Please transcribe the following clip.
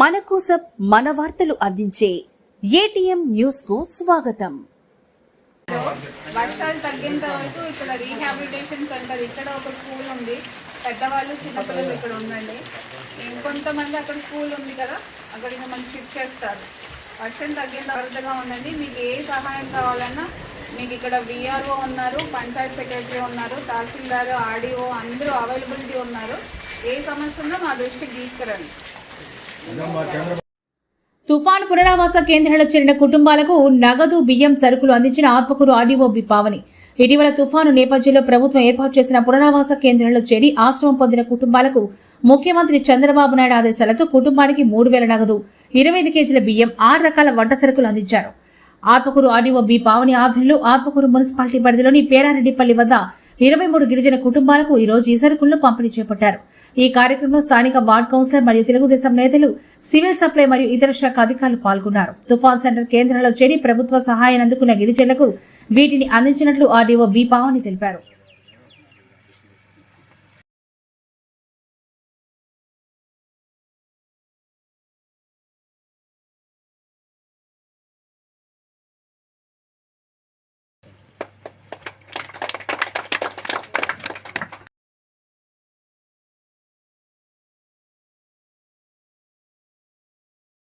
మన కోసం మన వార్తలు అందించే ఏటీఎం న్యూస్కు స్వాగతం. వర్షాలు తగ్గేంత వరకు ఇక్కడ రీహాబిలిటేషన్ సెంటర్ ఇక్కడ ఒక స్కూల్ ఉంది. పెద్దవాళ్ళు చిన్నపిల్లలు ఇక్కడ ఉండండి. ఇంకొంతమంది అక్కడ స్కూల్ ఉంది కదా అక్కడికి మనం షిఫ్ట్ చేస్తారు. వర్షం తగ్గేంత వరదగా ఉండండి. మీకు ఏ సహాయం కావాలన్నా మీకు ఇక్కడ విఆర్ఓ ఉన్నారు పంచాయత్ సెక్రటరీ ఉన్నారు తహసీల్దార్ ఆర్డీఓ అందరూ అవైలబిలిటీ ఉన్నారు. ఏ సమస్య ఉన్నా మా దృష్టికి తీసుకురండి. తుఫాను పునరావాస కేంద్రాల్లో చేరిన కుటుంబాలకు నగదు బియ్యం సరుకులు అందించిన ఆత్మకూరు ఆర్డీఓ బి పావని. ఇటీవల తుఫాను నేపథ్యంలో ప్రభుత్వం ఏర్పాటు చేసిన పునరావాస కేంద్రాల్లో చేరి ఆశ్రమం పొందిన కుటుంబాలకు ముఖ్యమంత్రి చంద్రబాబు నాయుడు ఆదేశాలతో కుటుంబానికి మూడు వేల నగదు ఇరవై ఐదు కేజీల బియ్యం ఆరు రకాల వంట సరుకులు అందించారు. ఆత్మకూరు ఆర్డీఓ బి పావని ఆధ్వర్యంలో ఆత్మకూరు మున్సిపాలిటీ పరిధిలోని పేరారెడ్డిపల్లి వద్ద ఇరవై మూడు గిరిజన కుటుంబాలకు ఈ రోజు ఈ సరుకులను పంపిణీ చేపట్టారు. ఈ కార్యక్రమంలో స్థానిక వార్డ్ కౌన్సిలర్ మరియు తెలుగుదేశం నేతలు సివిల్ సప్లై మరియు ఇతర శాఖ అధికారులు పాల్గొన్నారు. తుఫాన్ సెంటర్ కేంద్రంలో చెడి ప్రభుత్వ సహాయాన్ని అందుకున్న గిరిజనులకు వీటిని అందించినట్లు ఆర్డీఓ బి పావని తెలిపారు.